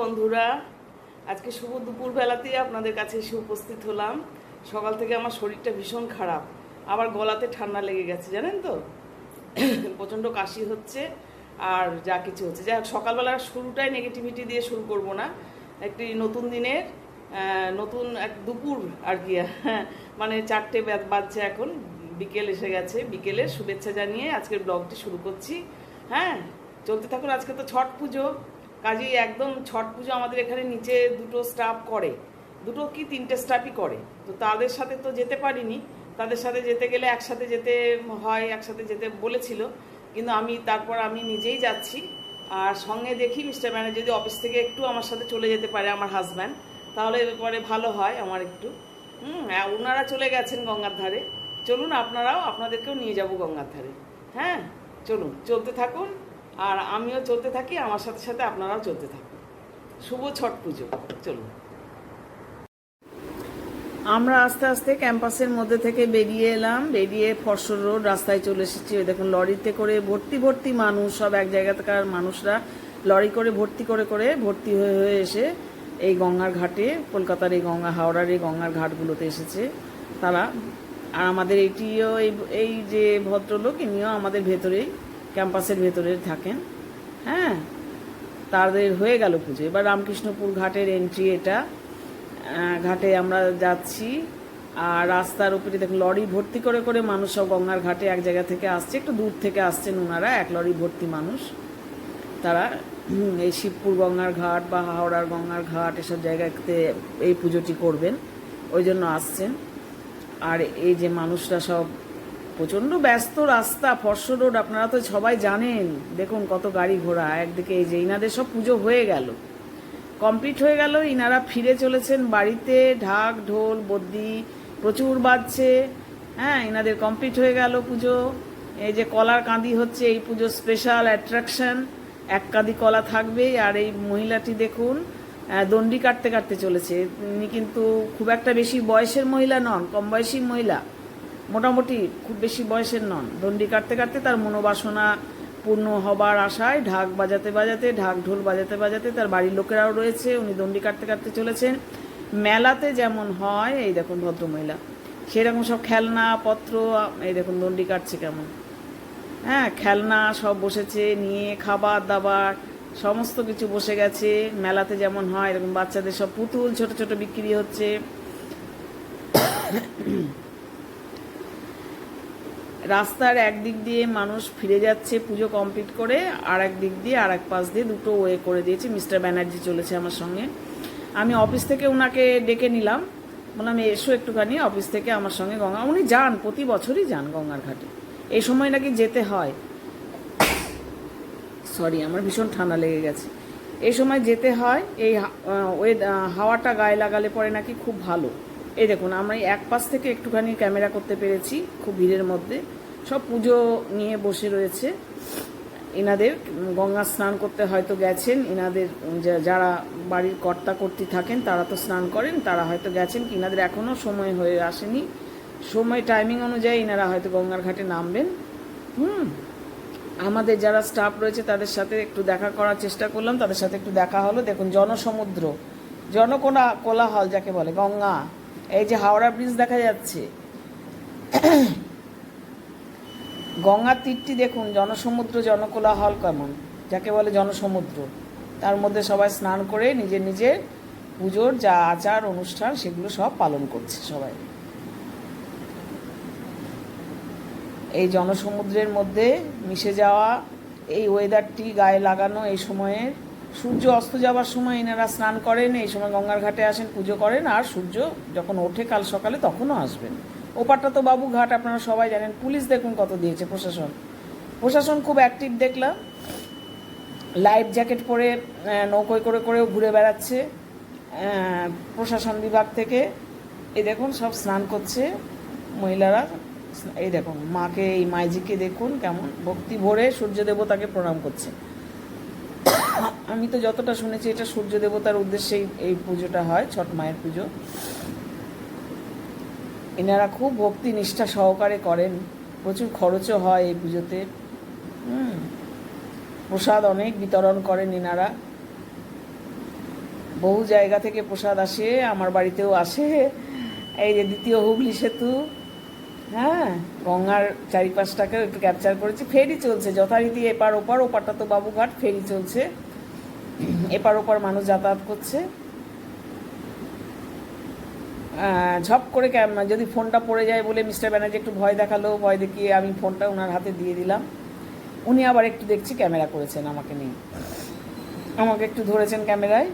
বন্ধুরা আজকে শুভ দুপুরবেলাতেই আপনাদের কাছে এসে উপস্থিত হলাম। সকাল থেকে আমার শরীরটা ভীষণ খারাপ আবার গলাতে ঠান্ডা লেগে গেছে জানেন তো? প্রচণ্ড কাশি হচ্ছে আর যা কিছু হচ্ছে। যাই হোক সকালবেলার শুরুটাই নেগেটিভিটি দিয়ে শুরু করব না। একটি নতুন দিনের নতুন এক দুপুর আর কি হ্যাঁ, মানে চারটে বাজছে এখন বিকেল এসে গেছে। বিকেলে শুভেচ্ছা জানিয়ে আজকের ব্লগটি শুরু করছি হ্যাঁ। চলতে থাকুন আজকে তো ছট পুজো কাজেই একদম ছট পুজো আমাদের এখানে নিচে দুটো স্টাফ করে। দুটো কি তিনটে স্টাফই করে। তো তাদের সাথে তো যেতে পারিনি। তাদের সাথে যেতে গেলে একসাথে যেতে হয়, একসাথে যেতে বলেছিল। কিন্তু আমি, তারপর আমি নিজেই যাচ্ছি। আর সঙ্গে দেখি মিস্টার ব্যানার যদি অফিস থেকে একটু আমার সাথে চলে যেতে পারে আমার হাজব্যান্ড তাহলে পরে ভালো হয় আমার একটু। হুম ওনারা চলে গেছেন গঙ্গার ধারে। চলুন, আপনারাও আপনাদেরকেও নিয়ে যাব গঙ্গার ধারে। হ্যাঁ চলুন, চলতে থাকুন। আর আমিও চলতে থাকি আমার সাথে সাথে আপনারাও চলতে থাকুন। শুভ ছট পুজো। চলুন। আমরা আস্তে আস্তে ক্যাম্পাসের মধ্যে থেকে বেরিয়ে এলাম, বেরিয়ে ফরসর রোড রাস্তায় চলে এসেছি। দেখুন, লরিতে করে ভর্তি ভর্তি মানুষ, সব এক জায়গা থেকার মানুষরা লরি করে ভর্তি, করে করে ভর্তি হয়ে হয়ে এসে এই গঙ্গার ঘাটে, কলকাতার এই গঙ্গা, হাওড়ার এই গঙ্গার ঘাটগুলোতে এসেছে তারা। আর আমাদের এটিও এই এই যে ভদ্রলোক, ইনিও আমাদের ভেতরেই। ক্যাম্পাসের ভেতরে থাকেন। হ্যাঁ তাদের হয়ে গেল পুজো। এবার রামকৃষ্ণপুর ঘাটের এন্ট্রি এটা। ঘাটে আমরা যাচ্ছি আর রাস্তার উপরে দেখুন, লরি ভর্তি করে করে মানুষ সব গঙ্গার ঘাটে এক জায়গা থেকে আসছে। একটু দূর থেকে আসছেন ওনারা এক লরি ভর্তি মানুষ। তারা এই শিবপুর গঙ্গার ঘাট বা হাওড়ার গঙ্গার ঘাট এসব জায়গাতে এই পুজোটি করবেন। ওই জন্য আসছেন। আর এই যে মানুষরা সব প্রচণ্ড ব্যস্ত রাস্তা ফর্স রোড, আপনারা তো সবাই জানেন। দেখুন কত গাড়ি ঘোড়া, একদিকে এই যে ইনাদের সব পুজো হয়ে গেল। কমপ্লিট হয়ে গেল, ইনারা ফিরে চলেছেন বাড়িতে, ঢাক, ঢোল বদ্যি প্রচুর বাজছে। হ্যাঁ ইনাদের কমপ্লিট হয়ে গেল পুজো। এই যে কলার কাঁদি হচ্ছে, এই পুজো স্পেশাল অ্যাট্রাকশন এক কাঁদি কলা থাকবেই, আর এই মহিলাটি দেখুন দণ্ডি কাটতে কাটতে চলেছে। তিনি কিন্তু খুব একটা বেশি বয়সের মহিলা নন, কম বয়সী মহিলা। মোটামুটি খুব বেশি বয়সের নন। দণ্ডি কাটতে কাটতে তার মনোবাসনা পূর্ণ হবার আশায় ঢাক বাজাতে বাজাতে, ঢাক ঢোল বাজাতে বাজাতে তার বাড়ির লোকেরাও রয়েছে। উনি দণ্ডি কাটতে কাটতে চলেছেন। মেলাতে যেমন হয়, এই দেখুন ভদ্রমহিলা। সেরকম সব খেলনা, পত্র, এই দেখুন দণ্ডি কাটছে কেমন। হ্যাঁ খেলনা সব বসেছে, নিয়ে খাবার দাবার, সমস্ত কিছু বসে গেছে। মেলাতে যেমন হয়, এরকম বাচ্চাদের সব পুতুল ছোট ছোট বিক্রি হচ্ছে। রাস্তার একদিক দিয়ে মানুষ ফিরে যাচ্ছে পুজো কমপ্লিট করে, আর এক দিক দিয়ে আর এক পাশ দিয়ে দুটো ওয়ে করে দিয়েছি মিস্টার ব্যানার্জি চলেছে আমার সঙ্গে। আমি অফিস থেকে ওনাকে ডেকে নিলাম। বললাম, এসো একটুখানি অফিস থেকে আমার সঙ্গে গঙ্গা। উনি যান, প্রতি বছরই যান গঙ্গার ঘাটে। এই সময় নাকি যেতে হয়। সরি আমার ভীষণ ঠান্ডা লেগে গেছে। এই সময় যেতে হয়, এই ওই হাওয়াটা গায়ে লাগালে পরে নাকি খুব ভালো। এই দেখুন, আমরা এক পাশ থেকে একটুখানি ক্যামেরা করতে পেরেছি, খুব ভিড়ের মধ্যে। সব পুজো নিয়ে বসে রয়েছে। এনাদের গঙ্গা স্নান করতে হয়তো গেছেন, এনাদের যারা বাড়ির কর্তা কর্তী থাকেন, তারা তো স্নান করেন, তারা হয়তো গেছেন কি? এনাদের এখনও সময় হয়ে আসেনি। সময় টাইমিং অনুযায়ী এনারা হয়তো গঙ্গার ঘাটে নামবেন। হুম। আমাদের যারা স্টাফ রয়েছে, তাদের সাথে একটু দেখা করার চেষ্টা করলাম। তাদের সাথে একটু দেখা হলো। দেখুন, জনসমুদ্র, জনকোনা কোলাহল, যাকে বলে গঙ্গা। এই যে হাওড়া ব্রিজ দেখা যাচ্ছে। গঙ্গার তীরটি দেখুন, জনসমুদ্র জনকোলাহল কেমন, যাকে বলে জনসমুদ্র। তার মধ্যে সবাই স্নান করে নিজের নিজের পুজোর যা আচার, অনুষ্ঠান, সেগুলো সব পালন করছে সবাই। এই জনসমুদ্রের মধ্যে মিশে যাওয়া, এই ওয়েদারটি গায়ে লাগানো এই সময়ের, সূর্য অস্ত যাওয়ার সময় এনারা স্নান করেন, এই সময় গঙ্গার ঘাটে আসেন, পুজো করেন, আর সূর্য যখন ওঠে কাল সকালে তখনও আসবেন। ওপারটা তো বাবু ঘাট আপনারা সবাই জানেন। পুলিশ দেখুন কত দিয়েছে, প্রশাসন। প্রশাসন খুব অ্যাক্টিভ দেখলাম লাইফ জ্যাকেট পরে নৌকোয় করে করেও ঘুরে বেড়াচ্ছে প্রশাসন বিভাগ থেকে। এই দেখুন, সব স্নান করছে মহিলারা। এই দেখুন, মাকে, এই মাইজিকে দেখুন কেমন। ভক্তি ভরে সূর্য দেবতাকে প্রণাম করছে। আমি তো যতটা শুনেছি, এটা সূর্য দেবতার উদ্দেশ্যেই এই পুজোটা হয়, ছট মায়ের পুজো। এনারা খুব ভক্তি নিষ্ঠা সহকারে করেন। প্রচুর খরচও হয় এই পুজোতে। প্রসাদ অনেক বিতরণ করেন এনারা। বহু জায়গা থেকে প্রসাদ আসে, আমার বাড়িতেও আসে। এই যে দ্বিতীয় হুগলি সেতু হ্যাঁ গঙ্গার চারিপাশটাকেও একটু ক্যাপচার করেছি। ফেরি চলছে, যথারীতি এপার ওপার, ওপারটা তো বাবুঘাট ফেরি চলছে। এপার ওপার মানুষ যাতায়াত করছে। ঝপ করে যদি ফোনটা পড়ে যায় বলে মিস্টার ব্যানার্জি একটু ভয় দেখাল, ভয় দেখিয়ে আমি ফোনটা ওনার হাতে দিয়ে দিলাম। উনি আবার একটু দেখছি ক্যামেরা করেছেন আমাকে নিয়ে। আমাকে একটু ধরেছেন ক্যামেরায়।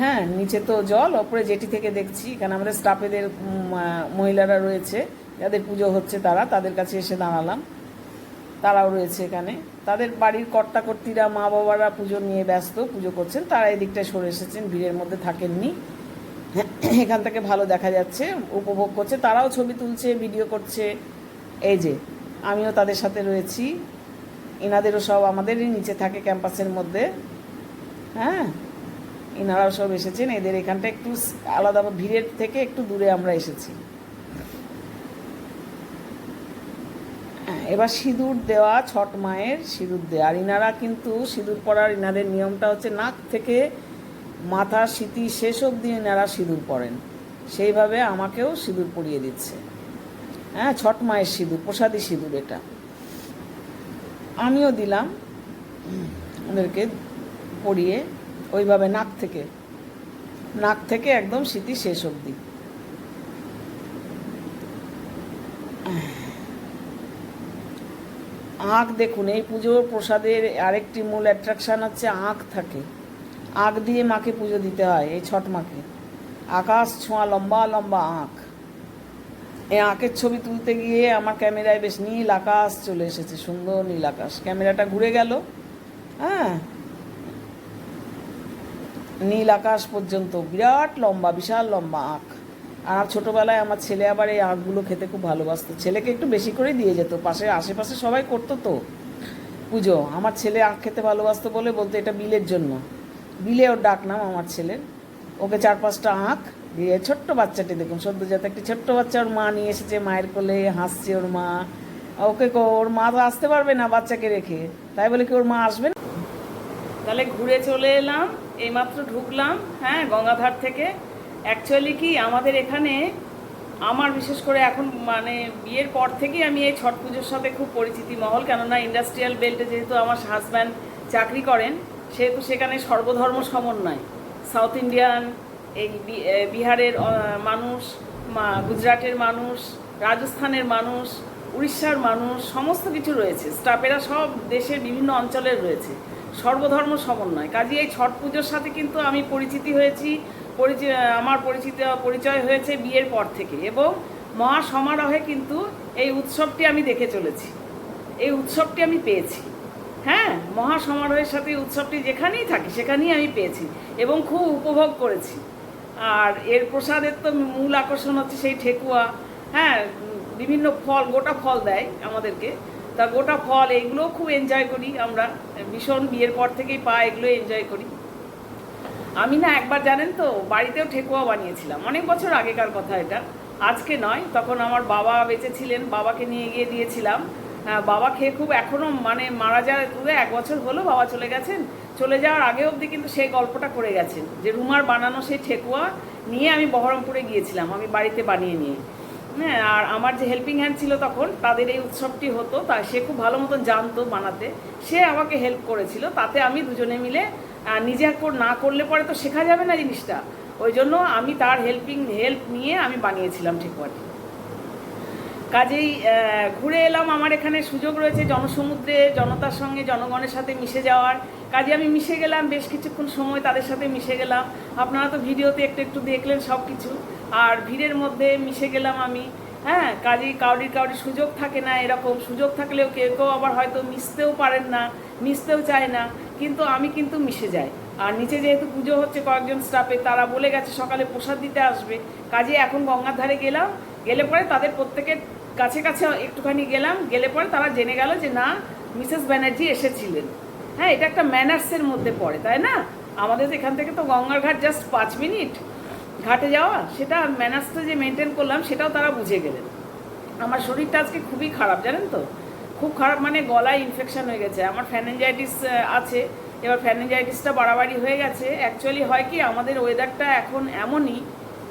হ্যাঁ নিচে তো জল, ওপরে জেটি থেকে দেখছি। এখানে আমাদের স্টাফেদের মহিলারা রয়েছে। যাদের পুজো হচ্ছে তারা, তাদের কাছে এসে দাঁড়ালাম। তারাও রয়েছে এখানে। তাদের বাড়ির কর্তা কর্তীরা মা বাবারা পুজো নিয়ে ব্যস্ত, পুজো করছেন। তারা এদিকটায় সরে এসেছেন, ভিড়ের মধ্যে থাকেননি। এখান থেকে ভালো দেখা যাচ্ছে, উপভোগ করছে, তারাও ছবি তুলছে ভিডিও করছে। এই যে, আমিও তাদের সাথে রয়েছি। এনাদেরও সব আমাদেরই নিচে থাকে ক্যাম্পাসের মধ্যে। হ্যাঁ এনারাও সব এসেছেন। এদের এখানটা একটু আলাদা ভিড়ের থেকে একটু দূরে আমরা এসেছি। এবার সিঁদুর দেওয়া, ছট মায়ের সিঁদুর দেওয়া। আর ইনারা কিন্তু সিঁদুর পরার, ইনাদের নিয়মটা হচ্ছে নাক থেকে মাথার স্মৃতি শেষ অবধি এনারা সিঁদুর পরেন। সেইভাবে আমাকেও সিঁদুর পরিয়ে দিচ্ছে। হ্যাঁ ছট মায়ের সিঁদুর, প্রসাদী সিঁদুর এটা। আমিও দিলাম। ওদেরকে পরিয়ে ওইভাবে নাক থেকে নাক থেকে একদম স্মৃতি শেষ অবধি। আঁক দেখুন, এই পুজোর প্রসাদের আরেকটি মূল অ্যাট্রাকশান হচ্ছে আঁক থাকে। আঁক দিয়ে মাকে পুজো দিতে হয়, এই ছট মাকে। আকাশ ছোঁয়া, লম্বা লম্বা আঁক। এই আঁকের ছবি তুলতে গিয়ে আমার ক্যামেরায় বেশ নীল আকাশ চলে এসেছে, সুন্দর নীল আকাশ। ক্যামেরাটা ঘুরে গেল। হ্যাঁ। নীল আকাশ পর্যন্ত, বিরাট লম্বা, বিশাল লম্বা আঁক। আর ছোটোবেলায় আমার ছেলে আবার এই আঁকগুলো খেতে খুব ভালোবাসতো। ছেলেকে একটু বেশি করে দিয়ে যেত, পাশে, আশেপাশে সবাই করতো তো। পুজো, আমার ছেলে আঁক খেতে ভালোবাসতো বলে বলতো এটা বিলের জন্য। বিলে ওর ডাক নাম আমার ছেলের। ওকে চার পাঁচটা আঁক দিয়ে ছোট্ট বাচ্চাটি দেখুন সদ্যজাত একটি ছোট্ট বাচ্চা ওর মা নিয়ে এসেছে, মায়ের কোলে হাসছে ওর মা। ওকে ওর মা তো আসতে পারবে না বাচ্চাকে রেখে। তাই বলে কি ওর মা আসবে না? তাহলে ঘুরে চলে এলাম, এইমাত্র ঢুকলাম হ্যাঁ গঙ্গাধার থেকে। অ্যাকচুয়ালি কি আমাদের এখানে, আমার বিশেষ করে এখন মানে বিয়ের পর থেকেই আমি এই ছট পুজোর সাথে খুব পরিচিতি মহল, কেননা ইন্ডাস্ট্রিয়াল বেল্টে যেহেতু আমার হাজব্যান্ড চাকরি করেন সেহেতু সেখানে সর্বধর্ম সমন্বয়। সাউথ ইন্ডিয়ান, এই বিহারের মানুষ গুজরাটের মানুষ, রাজস্থানের মানুষ, উড়িষ্যার মানুষ, সমস্ত কিছু রয়েছে। স্টাফেরা সব দেশের বিভিন্ন অঞ্চলের রয়েছে। সর্বধর্ম সমন্বয়। কাজে এই ছট পুজোর সাথে কিন্তু আমি পরিচিতি হয়েছি পরিচয় আমার পরিচিত, পরিচয় হয়েছে বিয়ের পর থেকে এবং মহা সমারোহে কিন্তু এই উৎসবটি আমি দেখে চলেছি। এই উৎসবটি আমি পেয়েছি। হ্যাঁ মহা সমারোহের সাথে উৎসবটি যেখানেই থাকি, সেখানেই আমি পেয়েছি এবং খুব উপভোগ করেছি। আর এর প্রসাদের তো মূল আকর্ষণ হচ্ছে সেই ঠেকুয়া হ্যাঁ বিভিন্ন ফল, গোটা ফল দেয় আমাদেরকে। তা গোটা ফল, এগুলোও খুব এনজয় করি আমরা। ভীষণ বিয়ের পর থেকেই পা এগুলো এনজয় করি। আমি না একবার জানেন তো, বাড়িতেও ঠেকুয়া বানিয়েছিলাম। অনেক বছর আগেকার কথা এটা। আজকে নয়, তখন আমার বাবা বেঁচে ছিলেন, বাবাকে নিয়ে গিয়ে দিয়েছিলাম। বাবা খেয়ে খুব এখনও মানে মারা যায় পুরো এক বছর হলো বাবা চলে গেছেন। চলে যাওয়ার আগে অবধি কিন্তু সেই গল্পটা করে গেছেন। যে রুমার বানানো সেই ঠেকুয়া নিয়ে আমি বহরমপুরে গিয়েছিলাম, আমি বাড়িতে বানিয়ে নিয়ে। হ্যাঁ আর আমার যে হেল্পিং হ্যান্ড ছিল তখন, তাদের এই উৎসবটি হতো, তা সে খুব ভালো মতন জানতো বানাতে। সে আমাকে হেল্প করেছিল, তাতে আমি দুজনে মিলে নিজে না করলে পরে তো শেখা যাবে না জিনিসটা। ওই জন্য আমি তার হেল্পিং হেল্প নিয়ে আমি বানিয়েছিলাম ঠেকুয়াটি। কাজেই ঘুরে এলাম। আমার এখানে সুযোগ রয়েছে জনসমুদ্রে, জনতার সঙ্গে, জনগণের সাথে মিশে যাওয়ার। কাজে আমি মিশে গেলাম, বেশ কিছুক্ষণ সময় তাদের সাথে মিশে গেলাম। আপনারা তো ভিডিওতে একটু একটু দেখলেন সব কিছু আর ভিড়ের মধ্যে মিশে গেলাম আমি। হ্যাঁ কাজেই কাউরির কাউরির সুযোগ থাকে না এরকম। সুযোগ থাকলেও কেউ কেউ আবার হয়তো মিশতেও পারেন না, মিশতেও চায় না। কিন্তু আমি কিন্তু মিশে যাই। আর নিচে যেহেতু পুজো হচ্ছে কয়েকজন স্টাফে, তারা বলে গেছে সকালে প্রসাদ দিতে আসবে। কাজে এখন গঙ্গার ধারে গেলাম। গেলে পরে তাদের প্রত্যেকের কাছে কাছে একটুখানি গেলাম, গেলে পরে তারা জেনে গেল যে না, মিসেস ব্যানার্জি এসেছিলেন। হ্যাঁ এটা একটা ম্যানার্সের মধ্যে পড়ে, তাই না? আমাদের এখান থেকে তো গঙ্গার ঘাট জাস্ট পাঁচ মিনিট ঘাটে যাওয়া, সেটা ম্যানার্সটা যে মেনটেন করলাম, সেটাও তারা বুঝে গেলেন। আমার শরীরটা আজকে খুবই খারাপ, জানেন তো? খুব খারাপ মানে গলায় ইনফেকশন হয়ে গেছে। আমার ফ্যানেঞ্জাইটিস আছে। এবার ফ্যানিজাইটিসটা বাড়াবাড়ি হয়ে গেছে। অ্যাকচুয়ালি হয় কি, আমাদের ওয়েদারটা এখন এমনই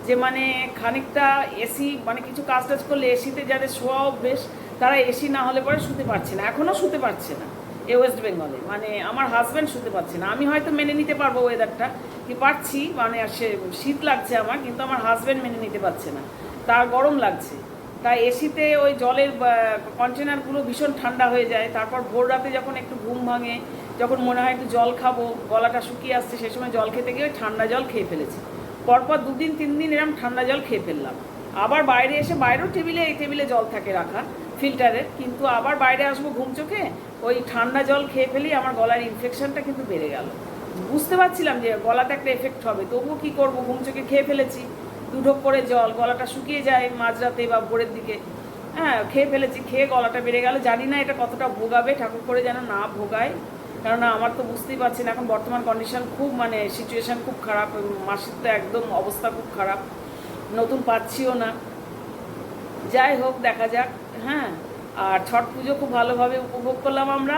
যে মানে খানিকটা এসি মানে কিছু কাজ টাজ করলে এসিতে যাদের শোয়া অভ্যেস, তারা এসি না হলে পরে শুতে পারছে না। এখনও শুতে পারছে না এ ওয়েস্ট বেঙ্গলে মানে আমার হাজব্যান্ড শুতে পারছে না। আমি হয়তো মেনে নিতে পারব ওয়েদারটা কি পারছি মানে আর সে শীত লাগছে আমার, কিন্তু আমার হাজব্যান্ড মেনে নিতে পারছে না। তার গরম লাগছে। তাই এসিতে ওই জলের কন্টেনারগুলো ভীষণ ঠান্ডা হয়ে যায়। তারপর ভোর রাতে যখন একটু ঘুম ভাঙে, যখন মনে হয় একটু জল খাব, গলাটা শুকিয়ে আসছে, সে সময় জল খেতে গিয়ে ঠান্ডা জল খেয়ে ফেলেছি। পরপর দুদিন তিন দিন এরকম ঠান্ডা জল খেয়ে ফেললাম। আবার বাইরে এসে বাইরেও টেবিলে, এই টেবিলে জল থাকে রাখা ফিল্টারের। কিন্তু আবার বাইরে আসব ঘুম চোখে, ওই ঠান্ডা জল খেয়ে ফেলেই আমার গলার ইনফেকশনটা কিন্তু বেড়ে গেল। বুঝতে পারছিলাম যে গলাতে একটা এফেক্ট হবে, তবুও কী করব? ঘুম চোখে খেয়ে ফেলেছি। দুঢোক করে জল, গলাটা শুকিয়ে যায় মাঝরাতে বা ভোরের দিকে। হ্যাঁ খেয়ে ফেলেছি, খেয়ে গলাটা বেড়ে গেল। জানি না এটা কতটা ভোগাবে, ঠাকুর করে যেন না ভোগায়। কেননা আমার তো বুঝতেই পারছি না এখন বর্তমান কন্ডিশন খুব মানে সিচুয়েশন খুব খারাপ মাসির তো একদম অবস্থা খুব খারাপ। নতুন পাচ্ছিও না। যাই হোক, দেখা যাক হ্যাঁ। আর ছট পুজো খুব ভালোভাবে উপভোগ করলাম আমরা।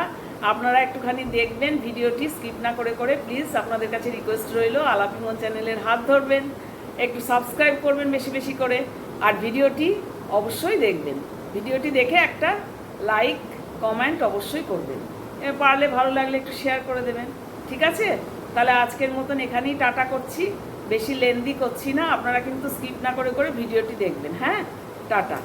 আপনারা একটুখানি দেখবেন, ভিডিওটি স্কিপ না করে করে প্লিজ আপনাদের কাছে রিকোয়েস্ট রইল আলাপিমন চ্যানেলের হাত ধরবেন, একটু সাবস্ক্রাইব করবেন বেশি বেশি করে। আর ভিডিওটি অবশ্যই দেখবেন। ভিডিওটি দেখে একটা লাইক কমেন্ট অবশ্যই করবেন। পারলে ভালো লাগলে একটু শেয়ার করে দেবেন। ঠিক আছে? তাহলে আজকের মতন এখানেই টাটা করছি। বেশি লেন্দি করছি না। আপনারা কিন্তু স্কিপ না করে করে ভিডিওটি দেখবেন। হ্যাঁ? টাটা।